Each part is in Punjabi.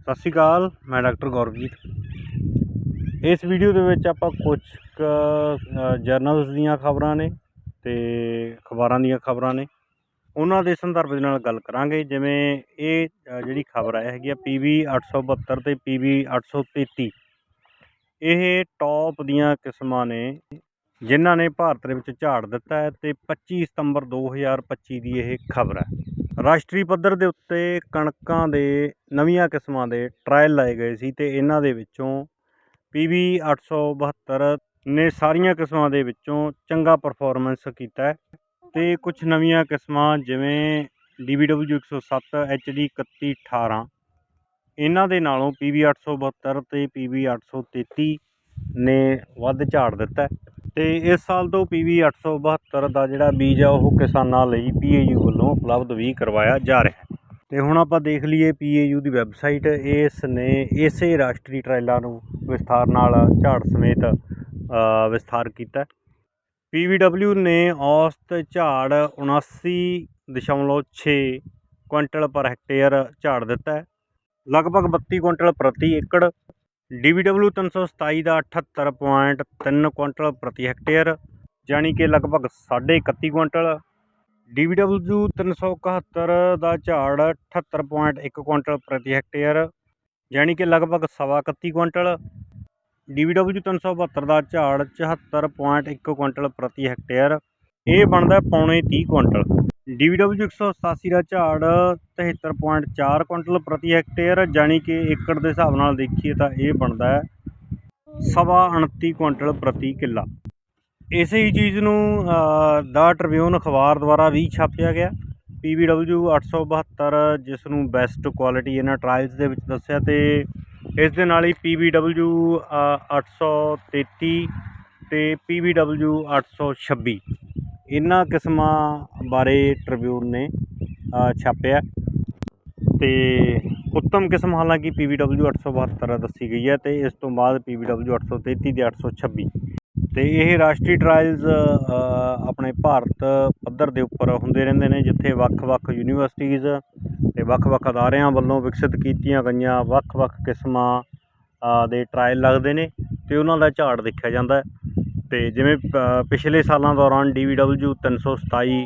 ਸਤਿ ਸ਼੍ਰੀ ਅਕਾਲ, ਮੈਂ ਡਾਕਟਰ ਗੌਰਵਜੀਤ। ਇਸ ਵੀਡੀਓ ਦੇ ਵਿੱਚ ਆਪਾਂ ਕੁਝ ਜਰਨਲਸ ਦੀਆਂ ਖਬਰਾਂ ਨੇ ਤੇ ਅਖਬਾਰਾਂ ਦੀਆਂ ਖਬਰਾਂ ਨੇ। ਉਹਨਾਂ ਦੇ ਸੰਦਰਭ ਦੇ ਨਾਲ ਗੱਲ ਕਰਾਂਗੇ, ਜਿਵੇਂ ਇਹ ਜਿਹੜੀ ਖਬਰ ਆਈ ਹੈਗੀ ਆ ਪੀਵੀ 872 ਤੇ ਪੀਵੀ 833 ਇਹ ਟੌਪ ਦੀਆਂ ਕਿਸਮਾਂ ਨੇ, ਜਿਨ੍ਹਾਂ ਨੇ ਭਾਰਤ ਦੇ ਵਿੱਚ ਝਾੜ ਦਿੱਤਾ ਹੈ ਤੇ 25 ਸਤੰਬਰ 2025 ਦੀ ਇਹ ਖਬਰ ਹੈ। ਰਾਸ਼ਟਰੀ ਪੱਧਰ ਦੇ ਉੱਤੇ ਕਣਕਾਂ ਦੇ ਨਵੀਆਂ ਕਿਸਮਾਂ ਦੇ ਟਰਾਇਲ ਲਾਏ ਗਏ ਸੀ ਅਤੇ ਇਹਨਾਂ ਦੇ ਵਿੱਚੋਂ ਪੀਵੀ 872 ਨੇ ਸਾਰੀਆਂ ਕਿਸਮਾਂ ਦੇ ਵਿੱਚੋਂ ਚੰਗਾ ਪਰਫਾਰਮੈਂਸ ਕੀਤਾ ਅਤੇ ਤੇ ਕੁਝ ਨਵੀਆਂ ਕਿਸਮਾਂ ਜਿਵੇਂ DBW 107 HD 3118 ਇਹਨਾਂ ਦੇ ਨਾਲੋਂ ਪੀਵੀ 872 ਤੇ ਪੀਵੀ 833 ਨੇ ਵੱਧ ਝਾੜ ਦਿੱਤਾ ਅਤੇ ਇਸ ਸਾਲ ਤੋਂ ਪੀ ਵੀ ਅੱਠ ਸੌ ਬਹੱਤਰ ਦਾ ਜਿਹੜਾ ਬੀਜ ਆ, ਉਹ ਕਿਸਾਨਾਂ ਲਈ ਪੀ ਏ ਯੂ ਵੱਲੋਂ ਉਪਲਬਧ ਵੀ ਕਰਵਾਇਆ ਜਾ ਰਿਹਾ ਹੈ। ਤੇ ਹੁਣ ਆਪਾਂ ਦੇਖ ਲਈਏ ਪੀ ਏ ਯੂ ਦੀ ਵੈੱਬਸਾਈਟ। ਇਸ ਨੇ ਇਸੇ ਰਾਸ਼ਟਰੀ ਟਰਾਇਲਾਂ ਨੂੰ ਵਿਸਥਾਰ ਨਾਲ ਝਾੜ ਸਮੇਤ ਵਿਸਥਾਰ ਕੀਤਾ ਪੀ ਵੀ ਡਬਲਿਊ ਨੇ ਔਸਤ ਝਾੜ 79.6 ਕੁਇੰਟਲ ਪਰ ਹੈਕਟੇਅਰ ਝਾੜ ਦਿੱਤਾ ਹੈ। ਲਗਭਗ 32 ਕੁਇੰਟਲ ਪ੍ਰਤੀ ਏਕੜ DBW 327 ਦਾ 78.3 ਕੁਇੰਟਲ ਪ੍ਰਤੀ ਹੈਕਟੇਅਰ ਯਾਨੀ ਕਿ ਲਗਭਗ 31.5 ਕੁਇੰਟਲ। DBW 371 ਦਾ ਝਾੜ 78.1 ਕੁਇੰਟਲ ਪ੍ਰਤੀ ਹੈਕਟੇਅਰ ਯਾਨੀ ਕਿ ਲਗਭਗ ਸਵਾ 31 ਕੁਇੰਟਲ। DBW 372 ਦਾ ਝਾੜ 74.1 ਕੁਇੰਟਲ ਪ੍ਰਤੀ ਹੈਕਟੇਅਰ, ਇਹ ਬਣਦਾ ਪੌਣੇ 30 ਕੁਇੰਟਲ। DBW 187 ਦਾ ਝਾੜ 73.4 ਕੁਇੰਟਲ ਪ੍ਰਤੀ ਹੈਕਟੇਅਰ ਯਾਨੀ ਕਿ ਏਕੜ ਦੇ ਹਿਸਾਬ ਨਾਲ ਦੇਖੀਏ ਤਾਂ ਇਹ ਬਣਦਾ ਹੈ ਸਵਾ 29 ਕੁਇੰਟਲ ਪ੍ਰਤੀ ਕਿੱਲਾ। ਇਸੇ ਹੀ ਚੀਜ਼ ਨੂੰ ਦਾ ਟ੍ਰਿਬਿਊਨ ਅਖਬਾਰ ਦੁਆਰਾ ਵੀ ਛਾਪਿਆ ਗਿਆ। PBW 872 ਜਿਸ ਨੂੰ ਬੈਸਟ ਕੁਆਲਿਟੀ ਇਹਨਾਂ ਟਰਾਇਲਸ ਦੇ ਵਿੱਚ ਦੱਸਿਆ ਤੇ ਇਸ ਦੇ ਨਾਲ ਹੀ PBW ਅ, 833 ਤੇ PBW 826 ਇਹਨਾਂ ਕਿਸਮਾਂ ਬਾਰੇ ਟ੍ਰਿਬਿਊਨ ਨੇ ਛਾਪਿਆ। ਤੇ ਉੱਤਮ ਕਿਸਮ ਹਾਲਾਂਕਿ PBW 872 ਦੱਸੀ ਗਈ ਹੈ ਤੇ ਇਸ ਤੋਂ ਬਾਅਦ PBW 833 ਤੇ 826 ਤੇ ਇਹ ਰਾਸ਼ਟਰੀ ਟਰਾਇਲਸ ਆਪਣੇ ਭਾਰਤ ਪੱਧਰ ਦੇ ਉੱਪਰ ਹੁੰਦੇ ਰਹਿੰਦੇ ਨੇ, ਜਿੱਥੇ ਵੱਖ-ਵੱਖ ਯੂਨੀਵਰਸਿਟੀਆਂ ਤੇ ਵੱਖ-ਵੱਖ ਅਦਾਰਿਆਂ ਵੱਲੋਂ ਵਿਕਸਿਤ ਕੀਤੀਆਂ ਗਈਆਂ ਵੱਖ-ਵੱਖ ਕਿਸਮਾਂ ਦੇ ਟਰਾਇਲ ਲੱਗਦੇ ਨੇ ਤੇ ਉਹਨਾਂ ਦਾ ਝਾੜ ਦੇਖਿਆ ਜਾਂਦਾ ਤੇ ਜਿਵੇਂ ਪਿਛਲੇ ਸਾਲਾਂ ਦੌਰਾਨ DBW 327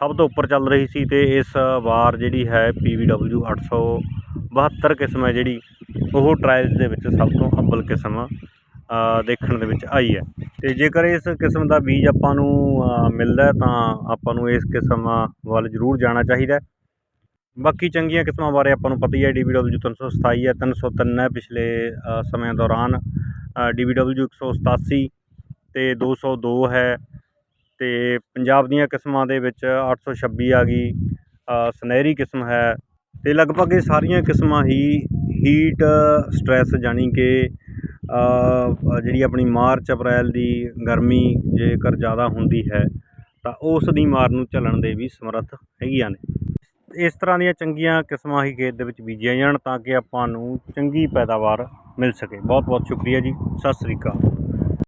ਸਭ ਤੋਂ ਉੱਪਰ ਚੱਲ ਰਹੀ ਸੀ ਤੇ ਇਸ ਵਾਰ ਜਿਹੜੀ ਹੈ PBW 872 ਕਿਸਮ ਹੈ ਜਿਹੜੀ ਉਹ ਟਰਾਇਲਸ ਦੇ ਵਿੱਚ ਸਭ ਤੋਂ ਅੱਵਲ ਕਿਸਮ ਦੇਖਣ ਦੇ ਵਿੱਚ ਆਈ ਹੈ। ਤੇ ਜੇਕਰ ਇਸ ਕਿਸਮ ਦਾ ਬੀਜ ਆਪਾਂ ਨੂੰ ਮਿਲਦਾ ਤਾਂ ਆਪਾਂ ਨੂੰ ਇਸ ਕਿਸਮ ਵੱਲ ਜ਼ਰੂਰ ਜਾਣਾ ਚਾਹੀਦਾ ਬਾਕੀ ਚੰਗੀਆਂ ਕਿਸਮਾਂ ਬਾਰੇ ਆਪਾਂ ਨੂੰ ਪਤਾ ਹੀ ਹੈ DBW 327 ਹੈ 303 ਹੈ ਪਿਛਲੇ ਅ, ਸਮਿਆਂ ਦੌਰਾਨ DBW 187 ਅਤੇ ਦੋ ਸੌ ਦੋ ਹੈ ਅਤੇ ਪੰਜਾਬ ਦੀਆਂ ਕਿਸਮਾਂ ਦੇ ਵਿੱਚ 826 ਆ ਗਈ ਅ, ਸੁਨਹਿਰੀ ਕਿਸਮ ਹੈ ਅਤੇ ਲਗਭਗ ਇਹ ਸਾਰੀਆਂ ਕਿਸਮਾਂ ਹੀ ਹੀਟ ਸਟ੍ਰੈਸ ਜਾਣੀ ਕਿ ਜਿਹੜੀ ਆਪਣੀ ਮਾਰਚ ਅਪ੍ਰੈਲ ਦੀ ਗਰਮੀ ਜੇਕਰ ਜ਼ਿਆਦਾ ਹੁੰਦੀ ਹੈ ਤਾਂ ਉਸ ਦੀ ਮਾਰ ਨੂੰ ਝੱਲਣ ਦੇ ਵੀ ਸਮਰੱਥ ਹੈਗੀਆਂ ਨੇ। ਇਸ ਤਰ੍ਹਾਂ ਦੀਆਂ ਚੰਗੀਆਂ ਕਿਸਮਾਂ ਹੀ ਖੇਤ ਦੇ ਵਿੱਚ ਬੀਜੀਆਂ ਜਾਣ ਤਾਂ ਕਿ ਆਪਾਂ ਨੂੰ ਚੰਗੀ ਪੈਦਾਵਾਰ ਮਿਲ ਸਕੇ। ਬਹੁਤ ਬਹੁਤ ਸ਼ੁਕਰੀਆ ਜੀ। ਸਤਿ ਸ੍ਰੀ ਅਕਾਲ।